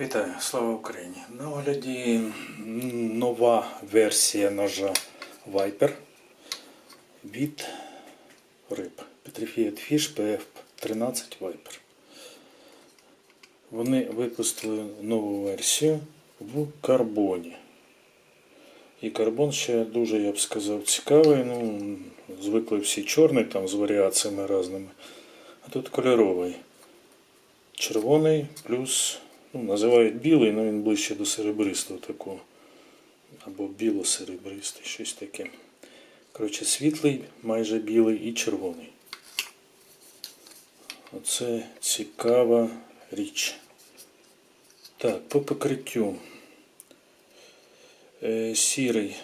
Вітаю, слава Україні! На огляді нова версія ножа Viper від риб Petrified Fish PF13 Viper. Вони випустили нову версію в карбоні. І карбон ще дуже, я б сказав, цікавий. Ну, звикли всі чорний там з варіаціями різними. А тут кольоровий. Червоний плюс, ну, називають білий, але він ближче до серебристого такого. Або біло-серебристий, щось таке. Коротше, світлий, майже білий і червоний. Оце цікава річ. Так, по покриттю. Е, сірий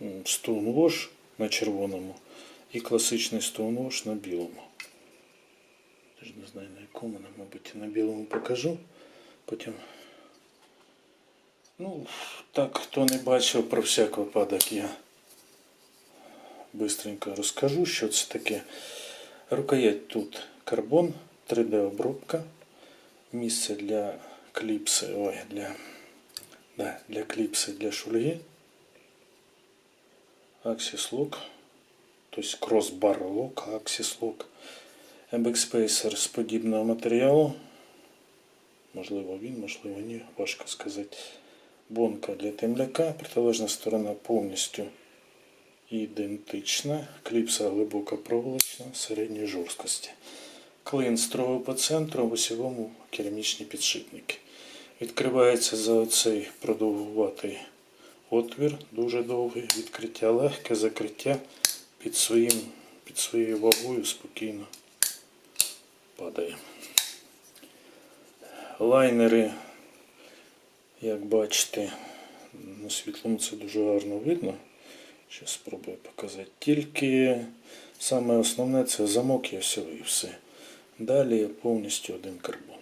Stonewash на червоному і класичний Stonewash на білому. Теж не знаю на якому, але, мабуть, на білому покажу. Потім. Ну, так, хто не бачив про всяк випадок, я бистренько розкажу, що це таке. Рукоять тут карбон, 3D обробка, місце для кліпси, ой, для, да, для кліпси для шульги, Axis Lock, тобто кросбар лок, Axis Lock, Backspacer з подібного матеріалу. Можливо він, можливо ні, важко сказати. Бонка для темляка, протилежна сторона повністю ідентична. Кліпса глибоко проволочна середньої жорсткості. Клин строго по центру, в осьовому керамічні підшипники. Відкривається за оцей продовгуватий отвір, дуже довгий, відкриття легке, закриття під, своїм, під своєю вагою спокійно падає. Лайнери, як бачите, на світлому це дуже гарно видно. Зараз спробую показати. Тільки саме основне це замок і осьовий все. Далі повністю один карбон.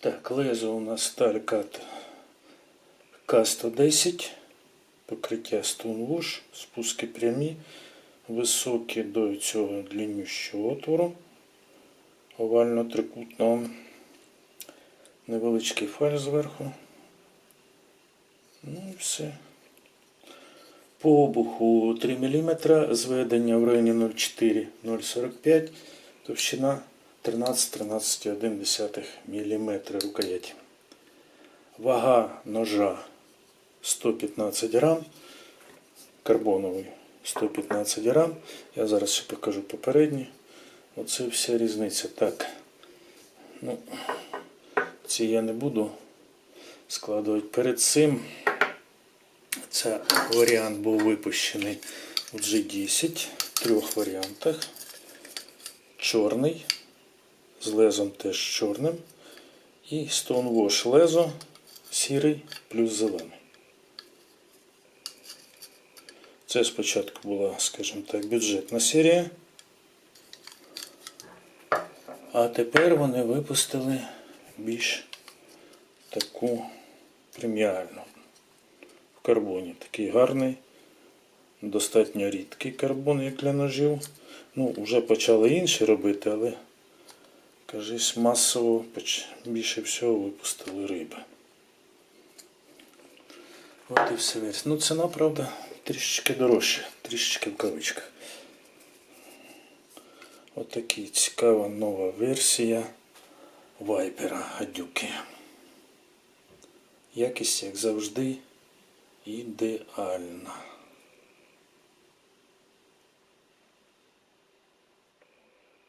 Так, лезо у нас сталь К110, покриття Stonewash, спуски прямі, високі до цього длиннющого отвору, овально-трикутного, невеличкий фаль зверху. Ну і все. По обуху 3 мм, зведення в районі 0,4-0,45, товщина 13-13,1 мм рукояті. Вага ножа 115 грам, карбоновий 115 грам. Я зараз ще покажу попередній. Оце вся різниця. Так, ну, ці я не буду складувати перед цим. Це варіант був випущений у G10 в трьох варіантах. Чорний, з лезом теж чорним. І Stonewash лезо сірий плюс зелений. Це спочатку була, скажімо так, бюджетна серія. А тепер вони випустили більш таку преміальну в карбоні. Такий гарний, достатньо рідкий карбон, як для ножів. Ну, вже почали інші робити, але кажись, масово більше всього випустили риби. От і все версія. Ну, ціна, правда, трішечки дорожча, трішечки в кавичках. Отакі цікава нова версія вайпера гадюки. Якість, як завжди, ідеальна.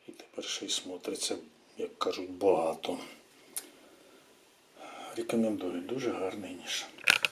І тепер ще й смотриться, як кажуть, багато. Рекомендую, дуже гарний ніж.